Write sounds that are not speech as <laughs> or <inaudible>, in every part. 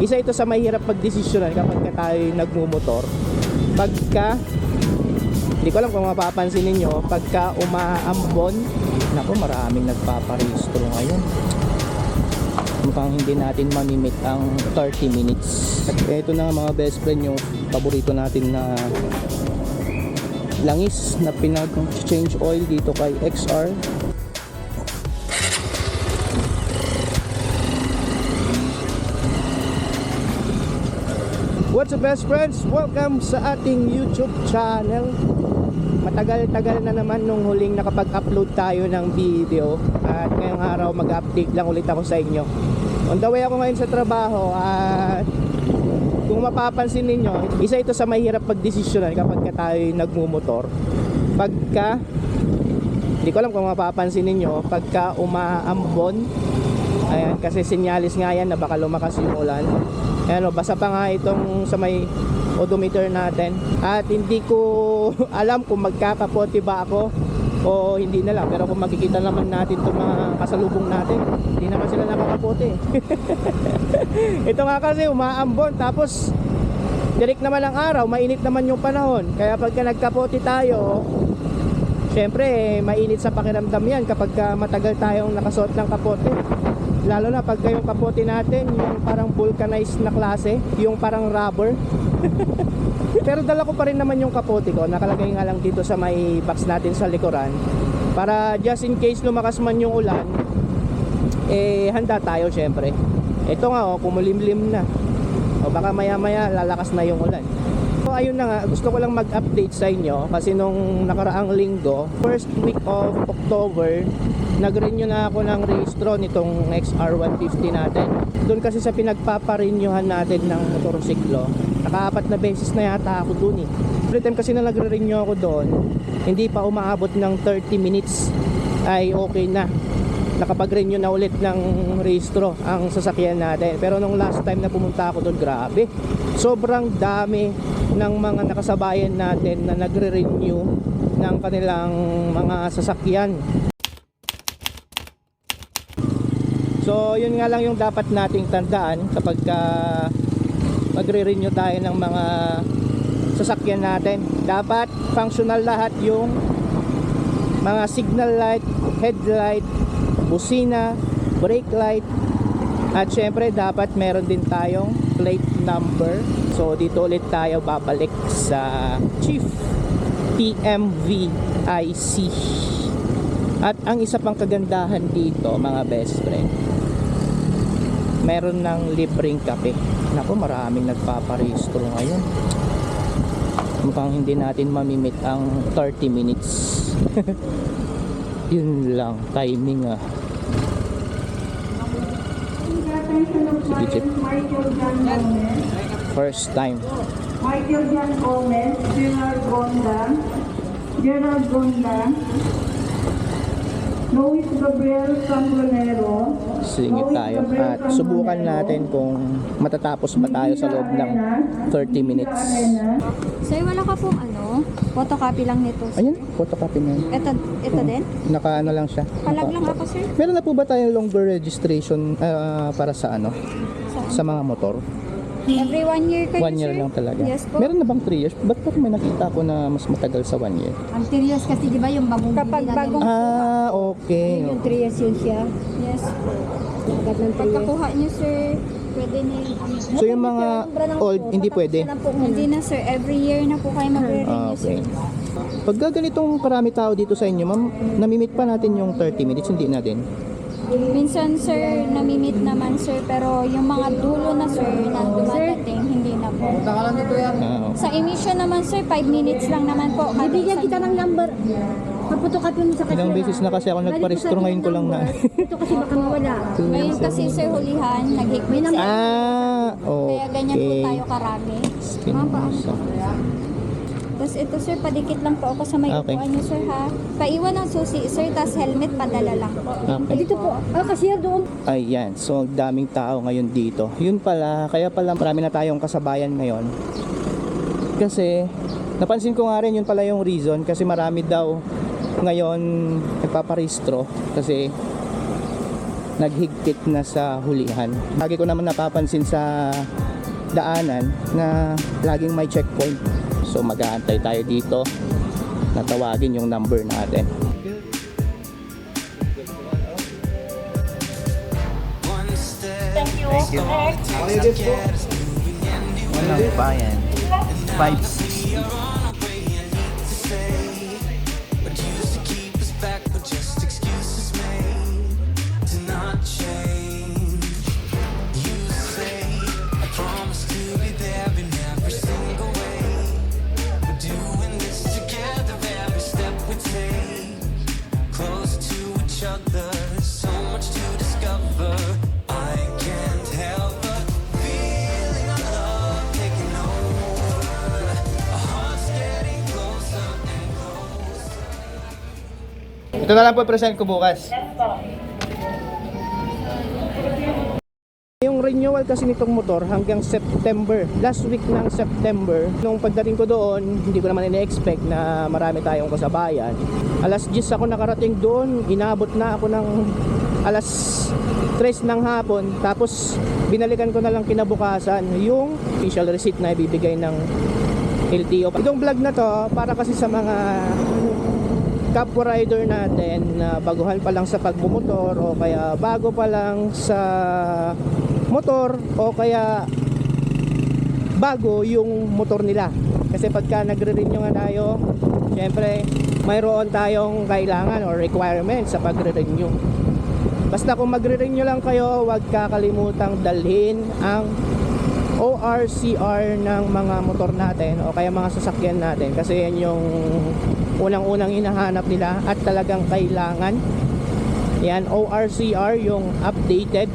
Isa ito sa mahirap pagdesisyonan kapag ka tayo nagmumotor. Pagka, hindi ko alam kung mapapansin ninyo, pagka umaambon, naku maraming nagpaparehistro ngayon. Mukhang hindi natin mamimit ang 30 minutes. At ito na mga best friend yung paborito natin na langis na pinag-change oil dito kay XR. What's up best friends? Welcome sa ating YouTube channel. Matagal-tagal na naman nung huling nakapag-upload tayo ng video at ngayong araw mag-update lang ulit ako sa inyo. On the way ako ngayon sa trabaho at kung mapapansin ninyo, isa ito sa mahirap pagdesisyonan kapag ka tayo nagmumotor. Pagka hindi ko alam kung mapapansin ninyo, pagka umaambon, ayan, kasi sinyalis nga yan na baka lumakas yung ulan. Ayan, o, basa pa nga itong sa may odometer natin. At hindi ko <laughs> alam kung magkakapote ba ako o hindi na lang. Pero kung makikita naman natin itong mga kasalubong natin, hindi naman sila nakakapote. <laughs> Ito nga kasi umaambon tapos direct naman ang araw, mainit naman yung panahon. Kaya pagka nagkapote tayo, Siyempre, mainit sa pakiramdam yan kapag ka matagal tayong nakasuot ng kapote. Lalo na pagka yung kapote natin, yung parang vulcanized na klase, yung parang rubber. <laughs> Pero dala ko pa rin naman yung kapote ko, nakalagay nga lang dito sa may box natin sa likuran. Para just in case lumakas man yung ulan, eh handa tayo syempre. Ito nga oh, kumulimlim na. O baka maya maya lalakas na yung ulan. Ayun na nga, gusto ko lang mag-update sa inyo kasi nung nakaraang linggo, first week of October, nag-renew na ako ng rehistro nitong XR150 natin. Doon kasi sa pinagpaparenyuhan natin ng motorsiklo, nakaapat na beses na yata ako doon eh. Every time kasi na nagre-renew ako doon, hindi pa umaabot ng 30 minutes ay okay na nakapag-renew na ulit ng rehistro ang sasakyan natin. Pero nung last time na pumunta ako doon, grabe. Sobrang dami ng mga nakasabayan natin na nagre-renew ng kanilang mga sasakyan. So, yun nga lang yung dapat nating tandaan kapag ka magre-renew tayo ng mga sasakyan natin. Dapat functional lahat yung mga signal light, headlight, busina, brake light, at syempre dapat meron din tayong plate number. So dito ulit tayo babalik sa Chief PMVIC. At ang isa pang kagandahan dito mga best friend, meron ng libreng kape. Naku, maraming nagpaparehistro ngayon. Mukhang hindi natin mamimit ang 30 minutes. <laughs> Yun lang, timing ah. Sige, Chip. First time. Michael Jan Gomez, Gerald Gonda, Gerald Gonda, Luis Gabriel Sangonero, Singit tayo at subukan natin kung matatapos ba tayo sa loob ng 30 minutes. Sir, wala ka pong ano, photocopy lang nito. sir. Ayun, photocopy na yun. Ito, ito din? Naka ano lang siya. Palag Naka- lang ako, sir. Meron na po ba tayong longer registration ah, para sa ano? Sa mga motor? Every one year kayo, One year sir? lang talaga. Yes po. Meron na bang 3 years? Ba't parang may nakita ko na mas matagal sa 1 year? Ang 3 years kasi di ba yung bagong Kapag bili natin, bagong Ah, okay. yung 3 years yun siya. Yes. Agad ng 3 years. Pagkakuha niyo, sir, pwede na yung ano. So yung mga old, hindi pwede? Hindi na, sir. Every year na po kayo Ah, magre-renew, okay. sir. Pagka ganitong karami tao dito sa inyo, ma'am, namimit pa natin yung 30 minutes, hindi na din. Minsan, sir, namimit naman, sir. Pero yung mga dulo na, sir, na dumadating, hindi na po. Ah, okay. Sa emission naman, sir, 5 minutes lang naman po. kada Bibigyan kita ng number. Paputokapin mo sa kasya. Ilang beses na kasi ako nagparehistro, ngayon ko lang na. Ito kasi baka mawala. <laughs> Ngayon kasi, sir, hulihan, naghigpit sa Ah, Kaya ganyan po okay. tayo karami. Spinoza. Tapos ito sir, padikit lang po ako sa may Okay. upuan niyo sir ha. Paiwan ng susi sir, tapos helmet padala lang po. Okay. Dito po. Ah, kasi doon. Ayan, so daming tao ngayon dito. Yun pala, kaya pala marami na tayong kasabayan ngayon. Kasi, napansin ko nga rin yun pala yung reason kasi marami daw ngayon nagpaparehistro kasi naghigpit na sa hulihan. Lagi ko naman napapansin sa daanan na laging may checkpoint. So mag-aantay tayo dito na tawagin yung number natin. Thank you. Walang bayan. 560. Ito na lang po present ko bukas. Yung renewal kasi nitong motor hanggang September, last week ng September, nung pagdating ko doon, hindi ko naman ina-expect na marami tayong kasabayan. Alas 10 ako nakarating doon, inabot na ako ng alas 3 ng hapon, tapos binalikan ko na lang kinabukasan yung official receipt na ibibigay ng LTO. Itong vlog na to, para kasi sa mga kapwa rider natin na baguhan pa lang sa pagmumotor o kaya bago pa lang sa motor o kaya bago yung motor nila. Kasi pagka nagre-renew nga tayo syempre mayroon tayong kailangan or requirement sa pagre-renew. Basta kung magre-renew lang kayo huwag kakalimutang dalhin ang ORCR ng mga motor natin o kaya mga sasakyan natin kasi yan yung unang-unang hinahanap nila at talagang kailangan. Yan ORCR yung updated.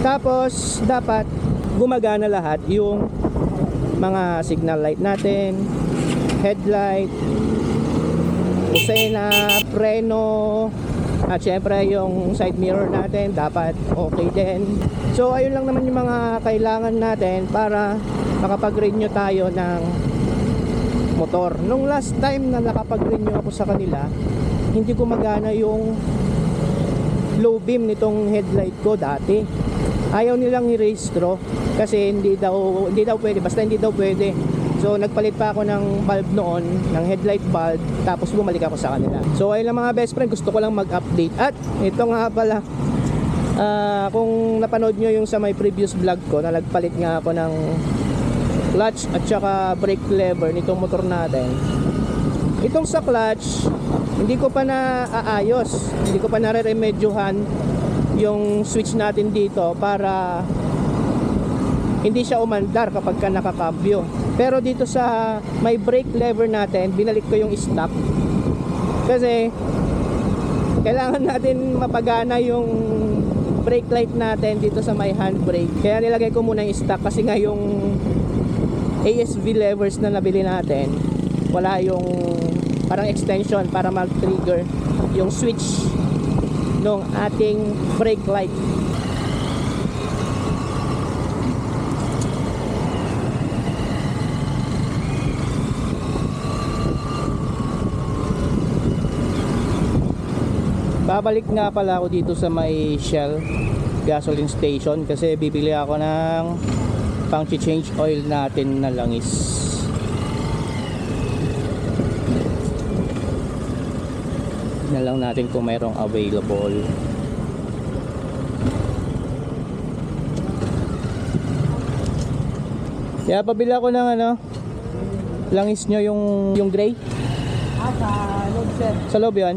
Tapos dapat gumagana lahat yung mga signal light natin headlight kusena, preno at syempre yung side mirror natin dapat okay din. So ayun lang naman yung mga kailangan natin para makapag-renew tayo ng motor. Nung last time na nakapag-renew ako sa kanila hindi gumagana yung low beam nitong headlight ko dati. Ayaw nilang i-restro kasi hindi daw hindi daw pwede. Basta hindi daw pwede. So nagpalit pa ako ng bulb noon ng headlight bulb tapos bumalik ako sa kanila. So ayun lang mga best friend gusto ko lang mag-update. At ito nga pala ah, kung napanood nyo yung sa my previous vlog ko na nagpalit nga ako ng clutch at saka brake lever nitong motor natin. Itong sa clutch hindi ko pa na aayos hindi ko pa nare-remedyohan yung switch natin dito para hindi siya umandar kapag ka nakakambyo pero dito sa may brake lever natin binalik ko yung stock. Kasi kailangan natin mapagana yung brake light natin dito sa may handbrake. Kaya nilagay ko muna yung stock kasi nga yung ASV levers na nabili natin wala yung parang extension para mag-trigger yung switch ng ating brake light. Babalik nga pala ako dito sa may Shell gasoline station kasi bibili ako ng pang change oil natin na langis na lang natin kung mayroong available kaya pabili ako ng ano langis nyo yung yung gray Ah, sa loob, sir. sa loob yun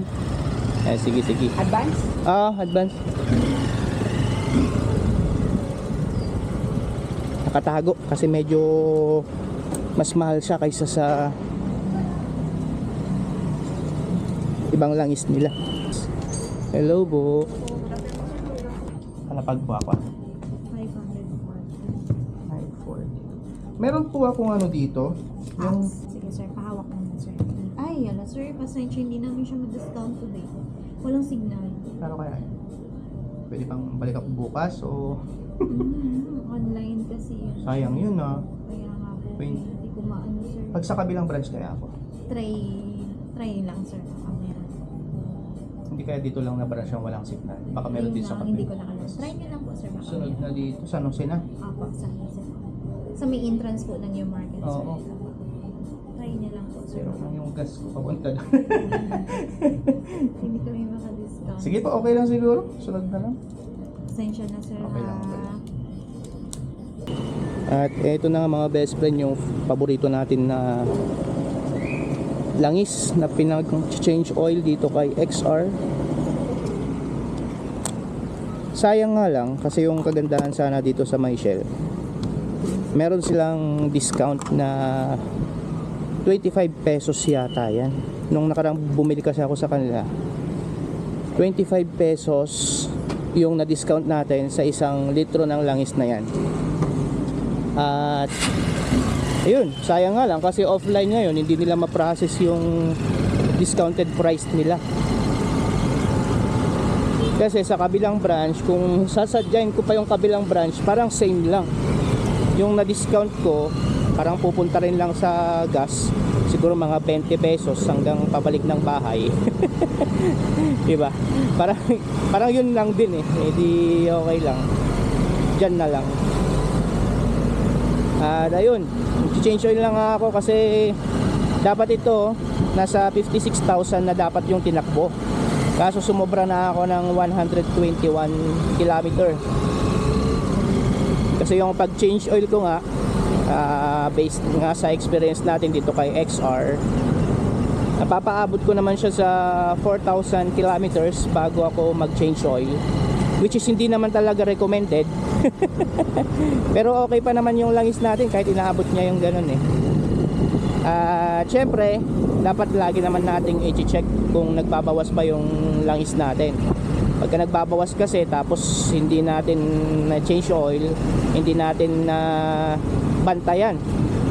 eh, sige sige Advance? Ah, advance. Nakatago kasi medyo mas mahal siya kaysa sa ibang langis nila. Hello po. Kalapag po ako. 540. Meron po akong ano dito. Yung Sige sir, pahawak mo na sir. Ay, ala sir, pasensya, hindi namin siya mag-discount today. Walang signal. Pero kaya pwede pang balik ako bukas o Mm, online kasi yun. sayang yun ah. Kaya nga po, Wait. hindi ko maano sir. Pag sa kabilang branch kaya ako. Try, try lang sir. Mamaya. Hindi kaya dito lang na branch yung walang signal. Baka meron din sa lang, Hindi ko kapit. na alam. Try nyo lang po, sir. Baka Sunod meron. na dito, San Jose na. Apo, sa sir. Sa may entrance po ng New Market, sir. Oo. Try nyo lang po, sir. Pero kung yung gas ko papunta doon. Hindi kami maka-discount. Sige po, okay lang siguro. Sunod na lang. Pasensya na, sir. Okay lang, okay ha? lang. At eto na nga mga best friend yung paborito natin na langis na pinag-change oil dito kay XR. Sayang nga lang kasi yung kagandahan sana dito sa Michelle. Meron silang discount na 25 pesos yata yan. Nung nakarang bumili kasi ako sa kanila, 25 pesos yung na-discount natin sa isang litro ng langis na yan. At ayun, sayang nga lang kasi offline ngayon hindi nila ma-process yung discounted price nila. Kasi sa kabilang branch, kung sasadyain ko pa yung kabilang branch, parang same lang. Yung na-discount ko, parang pupunta rin lang sa gas, siguro mga 20 pesos hanggang pabalik ng bahay. <laughs> diba? Parang, parang yun lang din eh. Eh di okay lang. Diyan na lang. At ayun, change oil lang ako kasi dapat ito nasa 56,000 na dapat yung tinakbo. Kaso sumobra na ako ng 121 kilometer. Kasi yung pag change oil ko nga ah, based nga sa experience natin dito kay XR napapaabot ko naman siya sa 4,000 kilometers bago ako mag change oil which is hindi naman talaga recommended <laughs> pero okay pa naman yung langis natin kahit inaabot niya yung ganun eh. At syempre dapat lagi naman nating i-check kung nagbabawas ba yung langis natin. Pagka nagbabawas kasi tapos hindi natin na change oil hindi natin na bantayan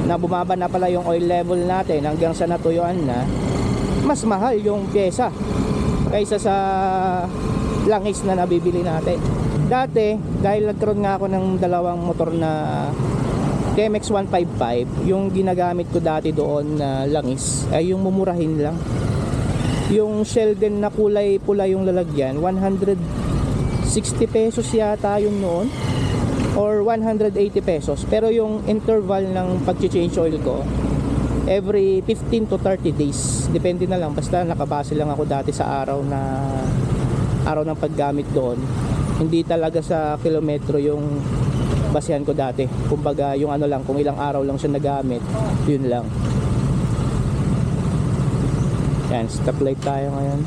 na bumaba na pala yung oil level natin hanggang sa natuyuan na mas mahal yung pyesa kaysa sa langis na nabibili natin dati dahil nagkaroon nga ako ng dalawang motor na TMX 155 yung ginagamit ko dati doon na langis ay yung mumurahin lang. Yung Sheldon na kulay pula yung lalagyan 160 pesos yata yun noon or 180 pesos. Pero yung interval ng pag-change oil ko every 15 to 30 days depende na lang basta nakabase lang ako dati sa araw na araw ng paggamit doon hindi talaga sa kilometro yung basehan ko dati. Kumbaga yung ano lang kung ilang araw lang siya nagamit yun lang. Yan stoplight tayo ngayon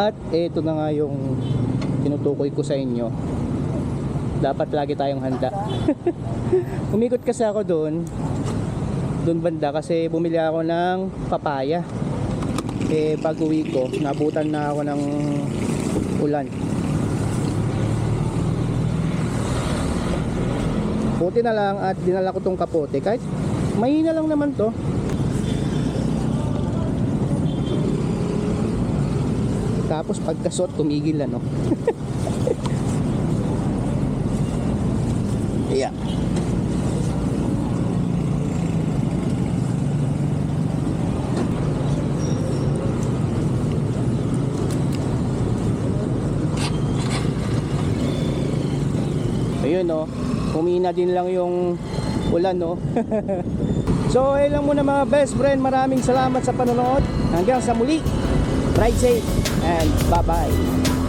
At ito na nga yung tinutukoy ko sa inyo. Dapat lagi tayong handa. <laughs> Umikot kasi ako doon. Doon banda kasi bumili ako ng papaya. Eh pag uwi ko, nabutan na ako ng ulan. Buti na lang at dinala ko tong kapote. Kahit mahina lang naman to. Tapos pagkasot, tumigil ano. <laughs> yeah. Ayun no. Humina din lang yung ulan no. <laughs> so ayun lang muna mga best friend. Maraming salamat sa panonood. Hanggang sa muli. Ride safe and bye bye.